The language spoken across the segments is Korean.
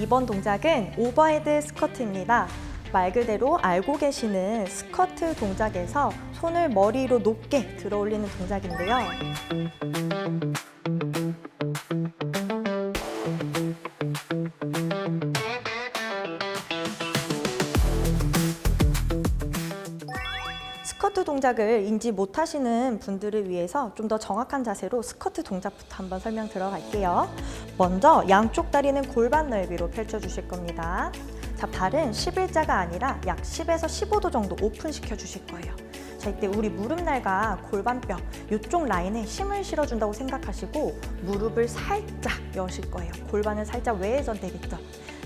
이번 동작은 오버헤드 스쿼트입니다. 말 그대로 알고 계시는 스쿼트 동작에서 손을 머리로 높게 들어 올리는 동작인데요. 동작을 인지 못하시는 분들을 위해서 좀 더 정확한 자세로 스쿼트 동작부터 한번 설명 들어갈게요. 먼저 양쪽 다리는 골반 넓이로 펼쳐주실 겁니다. 자, 발은 11자가 아니라 약 10에서 15도 정도 오픈시켜 주실 거예요. 자, 이때 우리 무릎날과 골반뼈 이쪽 라인에 힘을 실어준다고 생각하시고 무릎을 살짝 여실 거예요. 골반은 살짝 외회전 되겠죠.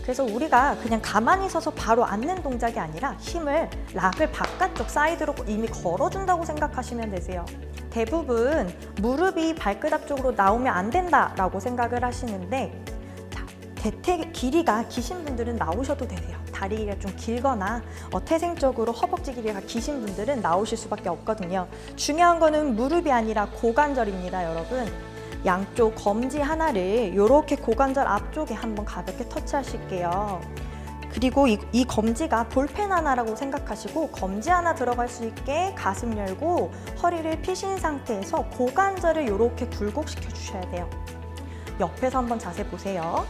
그래서 우리가 그냥 가만히 서서 바로 앉는 동작이 아니라 힘을 락을 바깥쪽 사이드로 이미 걸어준다고 생각하시면 되세요. 대부분 무릎이 발끝 앞쪽으로 나오면 안 된다라고 생각을 하시는데 자, 대퇴 길이가 기신 분들은 나오셔도 되세요. 다리 길이가 좀 길거나 어, 태생적으로 허벅지 길이가 기신 분들은 나오실 수밖에 없거든요. 중요한 거는 무릎이 아니라 고관절입니다, 여러분. 양쪽 검지 하나를 이렇게 고관절 앞쪽에 한번 가볍게 터치하실게요. 그리고 이, 이 검지가 볼펜 하나라고 생각하시고 검지 하나 들어갈 수 있게 가슴 열고 허리를 펴신 상태에서 고관절을 이렇게 굴곡시켜 주셔야 돼요. 옆에서 한번 자세 보세요.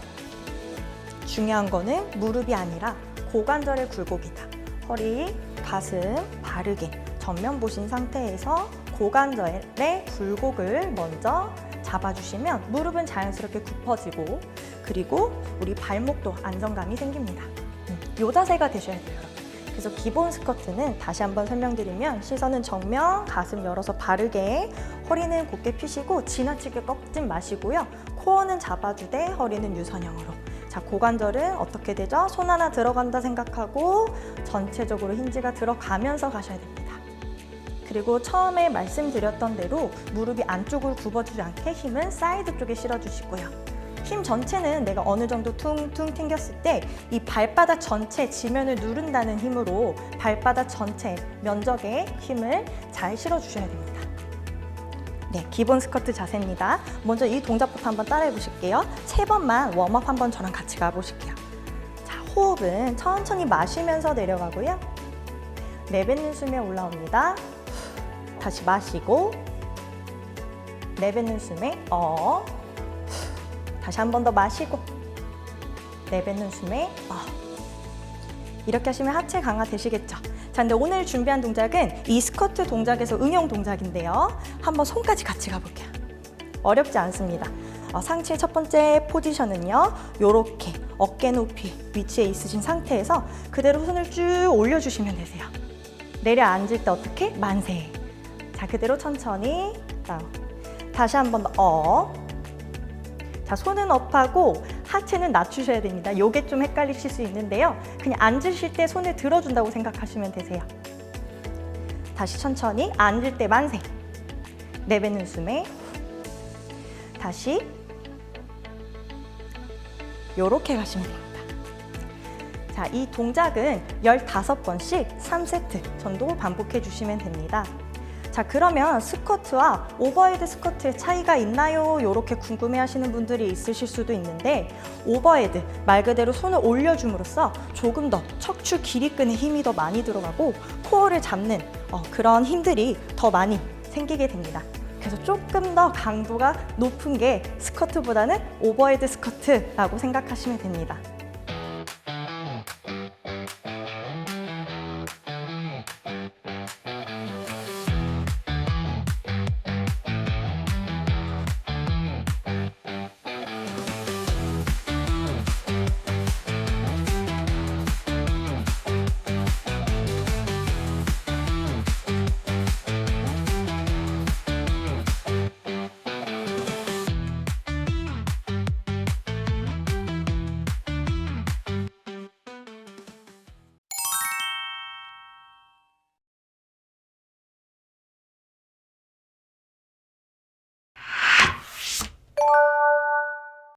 중요한 거는 무릎이 아니라 고관절의 굴곡이다. 허리, 가슴 바르게 전면 보신 상태에서 고관절의 굴곡을 먼저 잡아주시면 무릎은 자연스럽게 굽어지고 그리고 우리 발목도 안정감이 생깁니다. 음, 요 자세가 되셔야 돼요. 그래서 기본 스쿼트는 다시 한번 설명드리면 시선은 정면, 가슴 열어서 바르게 허리는 곧게 펴시고 지나치게 꺾지 마시고요. 코어는 잡아주되 허리는 유선형으로. 자, 고관절은 어떻게 되죠? 손 하나 들어간다 생각하고 전체적으로 힌지가 들어가면서 가셔야 됩니다. 그리고 처음에 말씀드렸던 대로 무릎이 안쪽으로 굽어지지 않게 힘은 사이드 쪽에 실어주시고요. 힘 전체는 내가 어느 정도 퉁퉁 튕겼을 때 이 발바닥 전체 지면을 누른다는 힘으로 발바닥 전체 면적에 힘을 잘 실어주셔야 됩니다. 네, 기본 스쿼트 자세입니다. 먼저 이 동작부터 한번 따라해 보실게요. 세 번만 웜업 한번 저랑 같이 가보실게요. 자, 호흡은 천천히 마시면서 내려가고요. 내뱉는 숨에 올라옵니다. 다시 마시고 내뱉는 숨에 어 다시 한 번 더 마시고 내뱉는 숨에 어 이렇게 하시면 하체 강화 되시겠죠? 자, 근데 오늘 준비한 동작은 이 스쿼트 동작에서 응용 동작인데요. 한번 손까지 같이 가볼게요. 어렵지 않습니다. 어, 상체의 첫 번째 포지션은요. 요렇게 어깨 높이 위치에 있으신 상태에서 그대로 손을 쭉 올려주시면 되세요. 내려앉을 때 어떻게? 만세. 자, 그대로 천천히 다운. 다시 한 번 더 업. 자, 손은 업하고 하체는 낮추셔야 됩니다. 요게 좀 헷갈리실 수 있는데요. 그냥 앉으실 때 손을 들어준다고 생각하시면 되세요. 다시 천천히 앉을 때 만세. 내뱉는 숨에 다시 요렇게 가시면 됩니다. 자, 이 동작은 15번씩 3세트 정도 반복해 주시면 됩니다. 자, 그러면 스쿼트와 오버헤드 스쿼트의 차이가 있나요? 이렇게 궁금해 하시는 분들이 있으실 수도 있는데, 오버헤드, 말 그대로 손을 올려줌으로써 조금 더 척추 길이 끄는 힘이 더 많이 들어가고, 코어를 잡는 어, 그런 힘들이 더 많이 생기게 됩니다. 그래서 조금 더 강도가 높은 게 스쿼트보다는 오버헤드 스쿼트라고 생각하시면 됩니다.